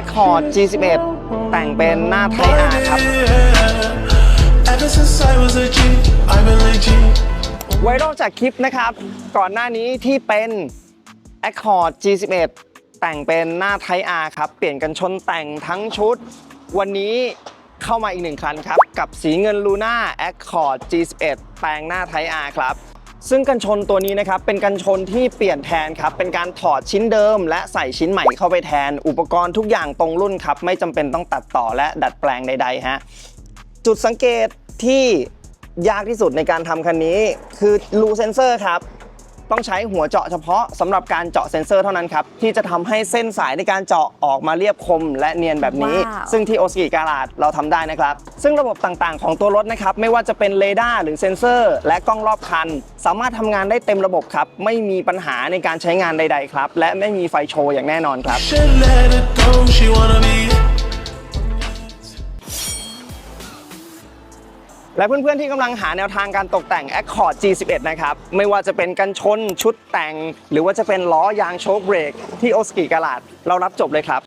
Accord G11 แต่งเป็นหน้าไทยอาครับ Ever since I was a G, I've been like G. ไวรัลจากคลิปนะครับ ก่อนหน้านี้ที่เป็น Accord G11 แต่งเป็นหน้าไทยอาครับ เปลี่ยนกันชนแต่งทั้งชุด วันนี้เข้ามาอีกหนึ่งคันครับ กับสีเงินลูน่า Accord G11 แปลงหน้าไทยอาครับ ซึ่งกันชนตัวนี้นะครับเป็นกันชนที่เปลี่ยนแทนครับเป็นการถอดชิ้นเดิม และใส่ชิ้นใหม่เข้าไปแทน อุปกรณ์ทุกอย่างตรงรุ่นครับไม่จำเป็นต้องตัดต่อและดัดแปลงใดๆฮะจุดสังเกตที่ยากที่สุดในการทำคันนี้ คือรูเซนเซอร์ครับ ต้องใช้หัวเจาะเฉพาะสำหรับการเจาะเซนเซอร์เท่านั้นครับ ที่จะทำให้เส้นสายในการเจาะออกมาเรียบคมและเนียนแบบนี้ว้าวซึ่งที่โอสกิการาดเราทำได้นะครับ ซึ่งระบบต่างๆ ของตัวรถนะครับไม่ว่าจะเป็นเรดาร์หรือเซนเซอร์ และกล้องรอบคัน สามารถทำงานได้เต็มระบบครับ ไม่มีปัญหาในการใช้งานใด ๆ ครับ และไม่มีไฟโชว์อย่างแน่นอนครับ และเพื่อนๆที่กำลังหาแนวทางการตกแต่ง Accord G11 นะครับ ไม่ว่าจะเป็นกันชนชุดแต่ง หรือว่าจะเป็นล้อยางโชคเบรกที่โอสกิกาลาดเรารับจบเลยครับ